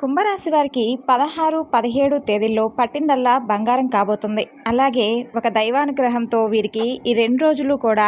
కుంభరాశి వారికి పదహారు పదిహేడు తేదీల్లో పట్టిందల్లా బంగారం కాబోతుంది. అలాగే ఒక దైవానుగ్రహంతో వీరికి ఈ రెండు రోజులు కూడా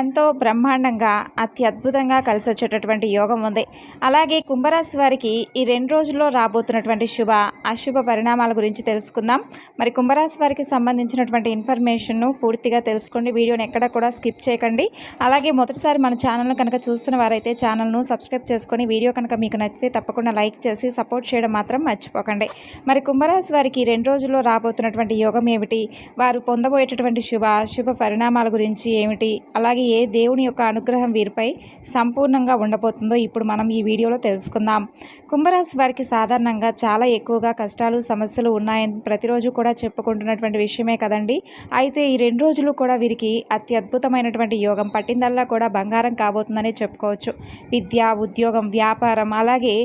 ఎంతో బ్రహ్మాండంగా అతి అద్భుతంగా కలిసి వచ్చేటటువంటి యోగం ఉంది. అలాగే కుంభరాశి వారికి ఈ రెండు రోజుల్లో రాబోతున్నటువంటి శుభ అశుభ పరిణామాల గురించి తెలుసుకుందాం. మరి కుంభరాశి వారికి సంబంధించినటువంటి ఇన్ఫర్మేషన్ను పూర్తిగా తెలుసుకోండి. వీడియోని ఎక్కడ కూడా స్కిప్ చేయకండి. అలాగే మొదటిసారి మన ఛానల్ను కనుక చూస్తున్న వారైతే ఛానల్ను సబ్స్క్రైబ్ చేసుకొని వీడియో కనుక మీకు నచ్చితే తప్పకుండా లైక్ చేసి సపోర్ట్ చేయడం మాత్రం మర్చిపోకండి. మరి కుంభరాశి వారికి రెండు రోజుల్లో రాబోతున్నటువంటి యోగం ఏమిటి? వారు పొందబోయేటటువంటి శుభ అశుభ పరిణామాల గురించి ఏమిటి? అలాగే ఏ దేవుని యొక్క అనుగ్రహం వీరిపై సంపూర్ణంగా ఉండబోతుందో ఇప్పుడు మనం ఈ వీడియోలో తెలుసుకుందాం. కుంభరాశి వారికి సాధారణంగా చాలా ఎక్కువగా కష్టాలు సమస్యలు ఉన్నాయని ప్రతిరోజు కూడా చెప్పుకుంటున్నటువంటి విషయమే కదండి. అయితే ఈ రెండు రోజులు కూడా వీరికి అతి అద్భుతమైనటువంటి యోగం. పట్టిందల్లా కూడా బంగారం కాబోతుందనే చెప్పుకోవచ్చు. విద్య ఉద్యోగం వ్యాపారం అలాగే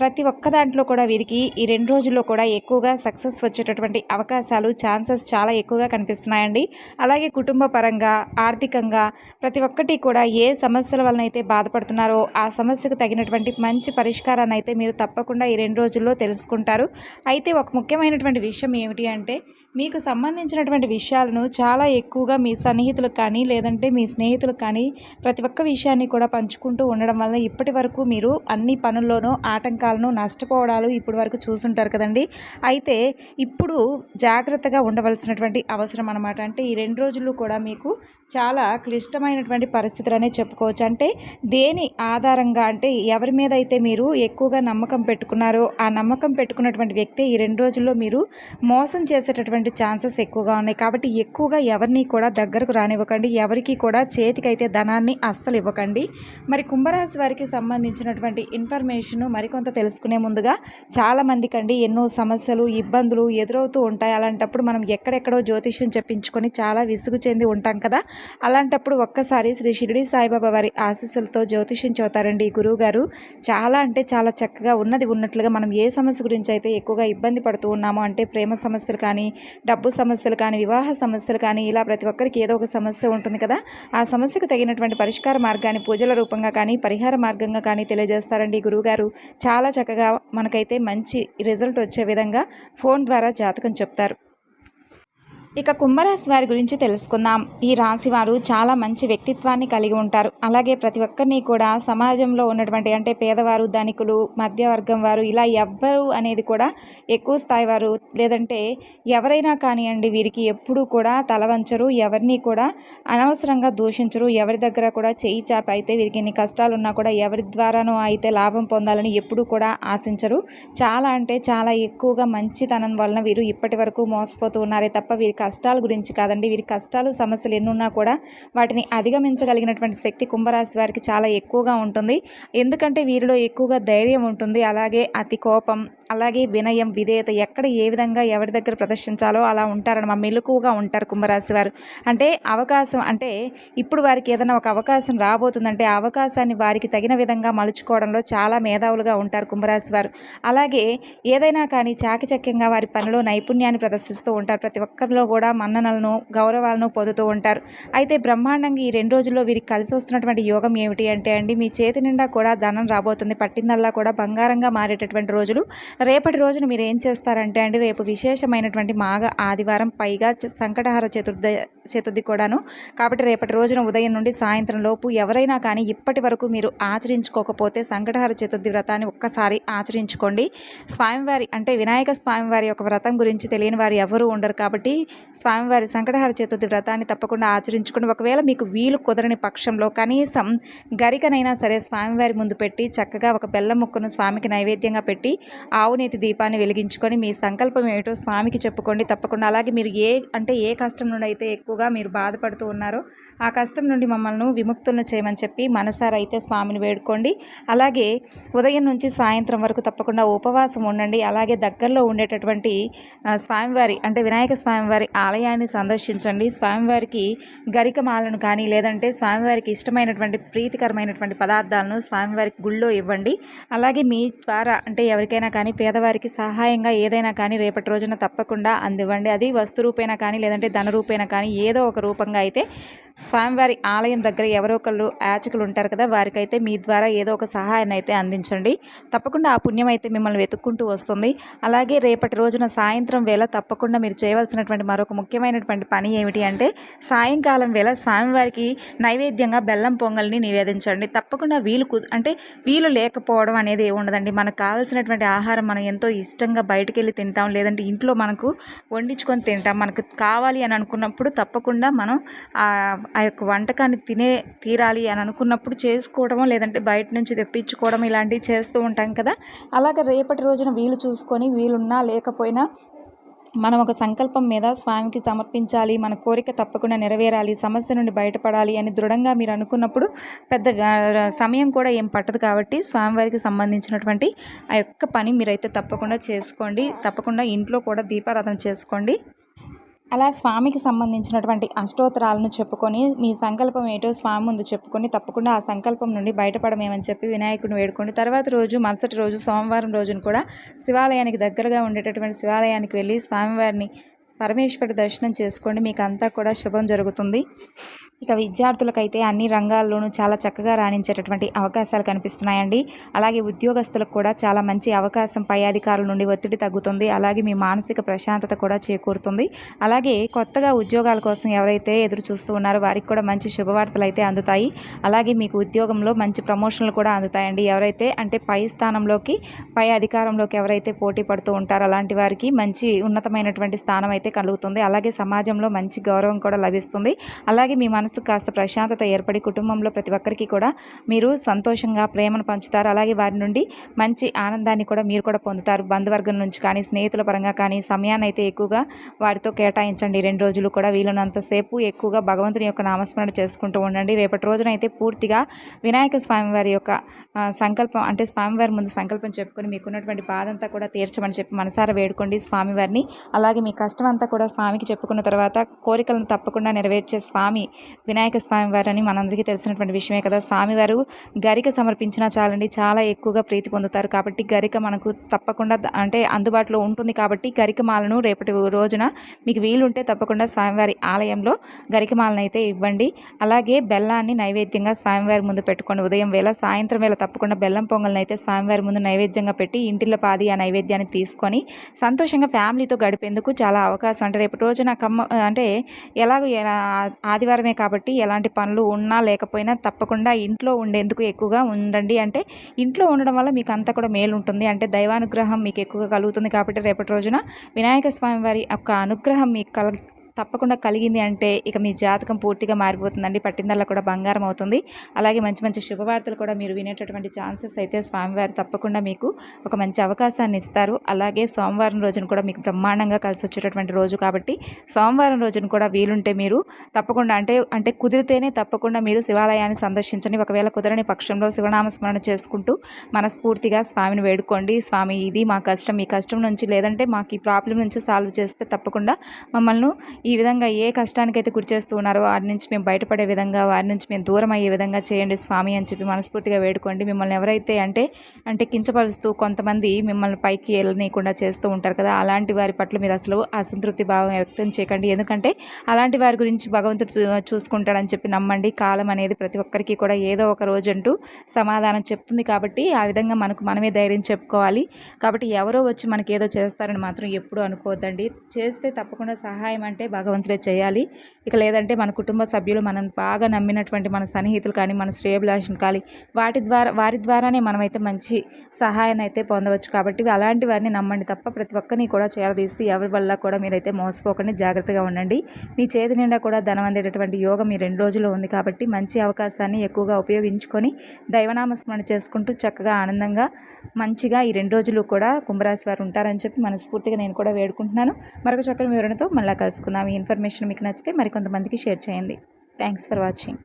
ప్రతి ఒక్క దాంట్లో కూడా వీరికి ఈ రెండు రోజుల్లో కూడా ఎక్కువగా సక్సెస్ వచ్చేటటువంటి అవకాశాలు ఛాన్సెస్ చాలా ఎక్కువగా కనిపిస్తున్నాయండి. అలాగే కుటుంబ పరంగా ఆర్థికంగా ప్రతి ఒక్కటి కూడా ఏ సమస్యల వలన అయితే బాధపడుతున్నారో ఆ సమస్యకు తగినటువంటి మంచి పరిష్కారాన్ని అయితే మీరు తప్పకుండా ఈ రెండు రోజుల్లో తెలుసుకుంటారు. అయితే ఒక ముఖ్యమైనటువంటి విషయం ఏమిటి అంటే మీకు సంబంధించినటువంటి విషయాలను చాలా ఎక్కువగా మీ సన్నిహితులకు కానీ లేదంటే మీ స్నేహితులకు కానీ ప్రతి ఒక్క విషయాన్ని కూడా పంచుకుంటూ ఉండడం వల్ల ఇప్పటి వరకు మీరు అన్ని పనుల్లోనూ ఆటంకాలను నష్టపోవడాలు ఇప్పటి వరకు చూసుంటారు కదండి. అయితే ఇప్పుడు జాగ్రత్తగా ఉండవలసినటువంటి అవసరం అనమాట అంటే ఈ రెండు రోజులు కూడా మీకు చాలా క్లిష్టమైనటువంటి పరిస్థితులనే చెప్పుకోవచ్చు. అంటే దేని ఆధారంగా అంటే ఎవరి మీద అయితే మీరు ఎక్కువగా నమ్మకం పెట్టుకున్నారో ఆ నమ్మకం పెట్టుకున్నటువంటి వ్యక్తి ఈ రెండు రోజుల్లో మీరు మోసం చేసేటటువంటి ఛాన్సెస్ ఎక్కువగా ఉన్నాయి. కాబట్టి ఎక్కువగా ఎవరిని కూడా దగ్గరకు రానివ్వకండి. ఎవరికి కూడా చేతికైతే ధనాన్ని అస్సలు ఇవ్వకండి. మరి కుంభరాశి వారికి సంబంధించినటువంటి ఇన్ఫర్మేషన్ మరికొంత తెలుసుకునే ముందుగా చాలామందికండి ఎన్నో సమస్యలు ఇబ్బందులు ఎదురవుతూ ఉంటాయి. అలాంటప్పుడు మనం ఎక్కడెక్కడో జ్యోతిష్యం చెప్పించుకొని చాలా విసుగు చెంది ఉంటాం కదా. అలాంటప్పుడు ఒక్కసారి శ్రీ షిరిడి సాయిబాబా వారి ఆశీస్సులతో జ్యోతిష్యం చదువుతారండి ఈ గురువు గారు. చాలా అంటే చాలా చక్కగా ఉన్నది. ఉన్నట్లుగా మనం ఏ సమస్య గురించి అయితే ఎక్కువగా ఇబ్బంది పడుతూ ఉన్నామో అంటే ప్రేమ సమస్యలు కానీ డబ్బు సమస్యలు కానీ వివాహ సమస్యలు కానీ ఇలా ప్రతి ఒక్కరికి ఏదో ఒక సమస్య ఉంటుంది కదా. ఆ సమస్యకు తగినటువంటి పరిష్కార మార్గాన్ని పూజల రూపంగా కానీ పరిహార మార్గంగా కానీ తెలియజేస్తారండి గురువుగారు. చాలా చక్కగా మనకైతే మంచి రిజల్ట్ వచ్చే విధంగా ఫోన్ ద్వారా జాతకం చెప్తారు. ఇక కుంభరాశి వారి గురించి తెలుసుకుందాం. ఈ రాశి వారు చాలా మంచి వ్యక్తిత్వాన్ని కలిగి ఉంటారు. అలాగే ప్రతి ఒక్కరిని కూడా సమాజంలో ఉన్నటువంటి అంటే పేదవారు ధనికులు మధ్యవర్గం వారు ఇలా ఎవ్వరు అనేది కూడా ఎక్కువ స్థాయి వారు లేదంటే ఎవరైనా కానివ్వండి వీరికి ఎప్పుడూ కూడా తలవంచరు ఎవరిని కూడా అనవసరంగా దూషించరు ఎవరి దగ్గర కూడా చేయి చాప అయితే వీరికి ఎన్ని కష్టాలు ఉన్నా కూడా ఎవరి ద్వారానో అయితే లాభం పొందాలని ఎప్పుడూ కూడా ఆశించరు. చాలా అంటే చాలా ఎక్కువగా మంచితనం వలన వీరు ఇప్పటి వరకు మోసపోతూ ఉన్నారే తప్ప వీరికి కష్టాల గురించి కాదండి. వీరి కష్టాలు సమస్యలు ఎన్నున్నా కూడా వాటిని అధిగమించగలిగినటువంటి శక్తి కుంభరాశి వారికి చాలా ఎక్కువగా ఉంటుంది. ఎందుకంటే వీరిలో ఎక్కువగా ధైర్యం ఉంటుంది. అలాగే అతి కోపం అలాగే వినయం విధేయత ఎక్కడ ఏ విధంగా ఎవరి దగ్గర ప్రదర్శించాలో అలా ఉంటారని మా మెలకువగా ఉంటారు కుంభరాశి వారు. అంటే అవకాశం అంటే ఇప్పుడు వారికి ఏదైనా ఒక అవకాశం రాబోతుందంటే ఆ అవకాశాన్ని వారికి తగిన విధంగా మలుచుకోవడంలో చాలా మేధావులుగా ఉంటారు కుంభరాశి వారు. అలాగే ఏదైనా కానీ చాకచక్యంగా వారి పనిలో నైపుణ్యాన్ని ప్రదర్శిస్తూ ఉంటారు. ప్రతి ఒక్కరిలో కూడా మన్ననలను గౌరవాలను పొందుతూ ఉంటారు. అయితే బ్రహ్మాండంగా ఈ రెండు రోజుల్లో వీరికి కలిసి వస్తున్నటువంటి యోగం ఏమిటి అంటే అండి మీ చేతి నిండా కూడా ధనం రాబోతుంది. పట్టిందల్లా కూడా బంగారంగా మారేటటువంటి రోజులు రేపటి రోజున మీరు ఏం చేస్తారంటే అండి రేపు విశేషమైనటువంటి మాఘ ఆదివారం పైగా చ- సంకటహార చతుర్థ చతుర్థి కూడాను. కాబట్టి రేపటి రోజున ఉదయం నుండి సాయంత్రం లోపు ఎవరైనా కానీ ఇప్పటి వరకు మీరు ఆచరించుకోకపోతే సంకటహార చతుర్థి వ్రతాన్ని ఒక్కసారి ఆచరించుకోండి. స్వామివారి అంటే వినాయక స్వామివారి యొక్క వ్రతం గురించి తెలియని వారు ఎవరు ఉండరు కాబట్టి స్వామివారి సంకటహార చతుర్థి వ్రతాన్ని తప్పకుండా ఆచరించుకోండి. ఒకవేళ మీకు వీలు కుదరని పక్షంలో కనీసం గరికనైనా సరే స్వామివారి ముందు పెట్టి చక్కగా ఒక బెల్లం ముక్కను స్వామికి నైవేద్యంగా పెట్టి ఆవునేతి దీపాన్ని వెలిగించుకొని మీ సంకల్పం ఏమిటో స్వామికి చెప్పుకోండి. తప్పకుండా. అలాగే మీరు ఏ అంటే ఏ కష్టం నుండి అయితే ఎక్కువగా మీరు బాధపడుతూ ఉన్నారో ఆ కష్టం నుండి మమ్మల్ని విముక్తులను చేయమని చెప్పి మనసారైతే అయితే స్వామిని వేడుకోండి. అలాగే ఉదయం నుంచి సాయంత్రం వరకు తప్పకుండా ఉపవాసం ఉండండి. అలాగే దగ్గరలో ఉండేటటువంటి స్వామివారి అంటే వినాయక స్వామివారి ఆలయాన్ని సందర్శించండి. స్వామివారికి గరికమాలను కానీ లేదంటే స్వామివారికి ఇష్టమైనటువంటి ప్రీతికరమైనటువంటి పదార్థాలను స్వామివారికి గుళ్ళో ఇవ్వండి. అలాగే మీ ద్వారా అంటే ఎవరికైనా కానీ పేదవారికి సహాయంగా ఏదైనా కానీ రేపటి రోజున తప్పకుండా అందివ్వండి. అది వస్తు రూపేణ కానీ లేదంటే ధన రూపేణ కానీ ఏదో ఒక రూపంగా అయితే స్వామివారి ఆలయం దగ్గర ఎవరో ఒకళ్ళు యాచకులు ఉంటారు కదా వారికైతే మీ ద్వారా ఏదో ఒక సహాయాన్ని అయితే అందించండి. తప్పకుండా ఆ పుణ్యం అయితే మిమ్మల్ని వెతుక్కుంటూ వస్తుంది. అలాగే రేపటి రోజున సాయంత్రం వేళ తప్పకుండా మీరు చేయవలసినటువంటి మరొక ముఖ్యమైనటువంటి పని ఏమిటి అంటే సాయంకాలం వేళ స్వామివారికి నైవేద్యంగా బెల్లం పొంగల్ని నివేదించండి. తప్పకుండా వీలు కు అంటే వీలు లేకపోవడం అనేది ఏముండదండి. మనకు కావాల్సినటువంటి ఆహారం మనం ఎంతో ఇష్టంగా బయటకు వెళ్ళి తింటాం లేదంటే ఇంట్లో మనకు వండించుకొని తింటాం. మనకు కావాలి అని అనుకున్నప్పుడు తప్పకుండా మనం ఆ యొక్క వంటకాన్ని తినే తీరాలి అని అనుకున్నప్పుడు చేసుకోవడమో లేదంటే బయట నుంచి తెప్పించుకోవడం ఇలాంటివి చేస్తూ ఉంటాం కదా. అలాగే రేపటి రోజున వీలు చూసుకొని వీలున్నా లేకపోయినా మనం ఒక సంకల్పం మీద స్వామికి సమర్పించాలి మన కోరిక తప్పకుండా నెరవేరాలి సమస్య నుండి బయటపడాలి అని దృఢంగా మీరు అనుకున్నప్పుడు పెద్ద సమయం కూడా ఏం పట్టదు కాబట్టి స్వామివారికి సంబంధించినటువంటి ఆ యొక్క పని మీరైతే తప్పకుండా చేసుకోండి. తప్పకుండా ఇంట్లో కూడా దీపారాధన చేసుకోండి. అలా స్వామికి సంబంధించినటువంటి అష్టోత్తరాలను చెప్పుకొని మీ సంకల్పం ఏటో స్వామి ముందు చెప్పుకొని తప్పకుండా ఆ సంకల్పం నుండి బయటపడమేమని చెప్పి వినాయకుడిని వేడుకోండి తర్వాత రోజు మరుసటి రోజు సోమవారం రోజున కూడా శివాలయానికి దగ్గరగా ఉండేటటువంటి శివాలయానికి వెళ్ళి స్వామివారిని పరమేశ్వరుడి దర్శనం చేసుకోండి. మీకు అంతా కూడా శుభం జరుగుతుంది. ఇక విద్యార్థులకైతే అన్ని రంగాల్లోనూ చాలా చక్కగా రాణించేటటువంటి అవకాశాలు కనిపిస్తున్నాయండి. అలాగే ఉద్యోగస్తులకు కూడా చాలా మంచి అవకాశం పై అధికారుల నుండి ఒత్తిడి తగ్గుతుంది. అలాగే మీ మానసిక ప్రశాంతత కూడా చేకూరుతుంది. అలాగే కొత్తగా ఉద్యోగాల కోసం ఎవరైతే ఎదురు చూస్తూ ఉన్నారో వారికి కూడా మంచి శుభవార్తలు అయితే అందుతాయి. అలాగే మీకు ఉద్యోగంలో మంచి ప్రమోషన్లు కూడా అందుతాయండి. ఎవరైతే అంటే పై స్థానంలోకి పై అధికారంలోకి ఎవరైతే పోటీ పడుతూ ఉంటారో అలాంటి వారికి మంచి ఉన్నతమైనటువంటి స్థానం అయితే కలుగుతుంది. అలాగే సమాజంలో మంచి గౌరవం కూడా లభిస్తుంది. అలాగే మీ మనసు కాస్త ప్రశాంతత ఏర్పడి కుటుంబంలో ప్రతి ఒక్కరికి కూడా మీరు సంతోషంగా ప్రేమను పంచుతారు. అలాగే వారి నుండి మంచి ఆనందాన్ని కూడా మీరు కూడా పొందుతారు. బంధువర్గం నుంచి కానీ స్నేహితుల పరంగా కానీ సమయాన్ని అయితే ఎక్కువగా వారితో కేటాయించండి. రెండు రోజులు కూడా వీలున్నంతసేపు ఎక్కువగా భగవంతుని యొక్క నామస్మరణ చేసుకుంటూ ఉండండి. రేపటి రోజున అయితే పూర్తిగా వినాయక స్వామి వారి యొక్క సంకల్పం అంటే స్వామివారి ముందు సంకల్పం చెప్పుకొని మీకున్నటువంటి బాధ అంతా కూడా తీర్చమని చెప్పి మనసారా వేడుకోండి స్వామివారిని. అలాగే మీ కష్టం అంతా కూడా స్వామికి చెప్పుకున్న తర్వాత కోరికలను తప్పకుండా నెరవేర్చే స్వామి వినాయక స్వామి వారని మనందరికీ తెలిసినటువంటి విషయమే కదా. స్వామివారు గరిక సమర్పించినా చాలండి చాలా ఎక్కువగా ప్రీతి పొందుతారు కాబట్టి గరిక మనకు తప్పకుండా అంటే అందుబాటులో ఉంటుంది కాబట్టి గరికమాలను రేపటి రోజున మీకు వీలుంటే తప్పకుండా స్వామివారి ఆలయంలో గరికమాలను అయితే ఇవ్వండి. అలాగే బెల్లాన్ని నైవేద్యంగా స్వామివారి ముందు పెట్టుకోండి. ఉదయం వేళ సాయంత్రం వేళ తప్పకుండా బెల్లం పొంగల్ని అయితే స్వామివారి ముందు నైవేద్యంగా పెట్టి ఇంటిలో పాది ఆ నైవేద్యాన్ని తీసుకొని సంతోషంగా ఫ్యామిలీతో గడిపేందుకు చాలా అవకాశం. అంటే రేపటి రోజున కమ్మ అంటే ఎలాగో ఆదివారమే కాబట్టి కాబట్టి ఎలాంటి పనులు ఉన్నా లేకపోయినా తప్పకుండా ఇంట్లో ఉండేందుకు ఎక్కువగా ఉండండి. అంటే ఇంట్లో ఉండడం వల్ల మీకు అంతా కూడా మేలు ఉంటుంది. అంటే దైవానుగ్రహం మీకు ఎక్కువగా కలుగుతుంది కాబట్టి రేపటి రోజున వినాయక స్వామి వారి యొక్క అనుగ్రహం మీకు కల తప్పకుండా కలిగింది అంటే ఇక మీ జాతకం పూర్తిగా మారిపోతుందండి. పట్టిందల్లా కూడా బంగారం అవుతుంది. అలాగే మంచి మంచి శుభవార్తలు కూడా మీరు వినేటటువంటి ఛాన్సెస్ అయితే స్వామివారు తప్పకుండా మీకు ఒక మంచి అవకాశాన్ని ఇస్తారు. అలాగే సోమవారం రోజున కూడా మీకు బ్రహ్మాండంగా కలిసి వచ్చేటటువంటి రోజు కాబట్టి సోమవారం రోజున కూడా వీలుంటే మీరు తప్పకుండా అంటే అంటే కుదిరితేనే తప్పకుండా మీరు శివాలయాన్ని సందర్శించండి. ఒకవేళ కుదరని పక్షంలో శివనామస్మరణ చేసుకుంటూ మనస్ఫూర్తిగా స్వామిని వేడుకోండి. స్వామి ఇది మా కష్టం. ఈ కష్టం నుంచి లేదంటే మాకు ఈ ప్రాబ్లం నుంచి సాల్వ్ చేస్తే తప్పకుండా మమ్మల్ని ఈ విధంగా ఏ కష్టానికైతే గురి చేస్తూ ఉన్నారో వారి నుంచి మేము బయటపడే విధంగా వారి నుంచి మేము దూరం అయ్యే విధంగా చేయండి స్వామి అని చెప్పి మనస్ఫూర్తిగా వేడుకోండి. మిమ్మల్ని ఎవరైతే అంటే అంటే కించపరుస్తూ కొంతమంది మిమ్మల్ని పైకి వెళ్ళనీయకుండా చేస్తూ ఉంటారు కదా అలాంటి వారి పట్ల మీరు అసలు అసంతృప్తి భావం వ్యక్తం చేయకండి. ఎందుకంటే అలాంటి వారి గురించి భగవంతుడు చూ- చూసుకుంటాడని చెప్పి నమ్మండి. కాలం అనేది ప్రతి ఒక్కరికి కూడా ఏదో ఒక రోజు అంటూ సమాధానం చెప్తుంది కాబట్టి ఆ విధంగా మనకు మనమే ధైర్యం చెప్పుకోవాలి. కాబట్టి ఎవరో వచ్చి మనకి ఏదో చేస్తారని మాత్రం ఎప్పుడూ అనుకోవద్దండి. చేస్తే తప్పకుండా సహాయం అంటే భగవంతుడే చేయాలి. ఇక లేదంటే మన కుటుంబ సభ్యులు మనం బాగా నమ్మినటువంటి మన సన్నిహితులు కానీ మన శ్రేయభిలాషులు కానీ వాటి ద్వారా వారి ద్వారానే మనమైతే మంచి సహాయాన్ని అయితే పొందవచ్చు. కాబట్టి అలాంటి వారిని నమ్మండి తప్ప ప్రతి ఒక్కరిని కూడా చేరదీసి ఎవరి వల్ల కూడా మీరైతే మోసపోకండి. జాగ్రత్తగా ఉండండి. మీ చేతి నిండా కూడా ధనం అందేటటువంటి యోగం ఈ రెండు రోజుల్లో ఉంది కాబట్టి మంచి అవకాశాన్ని ఎక్కువగా ఉపయోగించుకొని దైవనామస్మరణ చేసుకుంటూ చక్కగా ఆనందంగా మంచిగా ఈ రెండు రోజులు కూడా కుంభరాశి వారు ఉంటారని చెప్పి మనస్ఫూర్తిగా నేను కూడా వేడుకుంటున్నాను. మరొక చక్కని వివరణతో మళ్ళీ కలుసుకుందాం. ఇన్ఫర్మేషన్ మీకు నచ్చితే మరికొంతమందికి షేర్ చేయండి. Thanks for watching.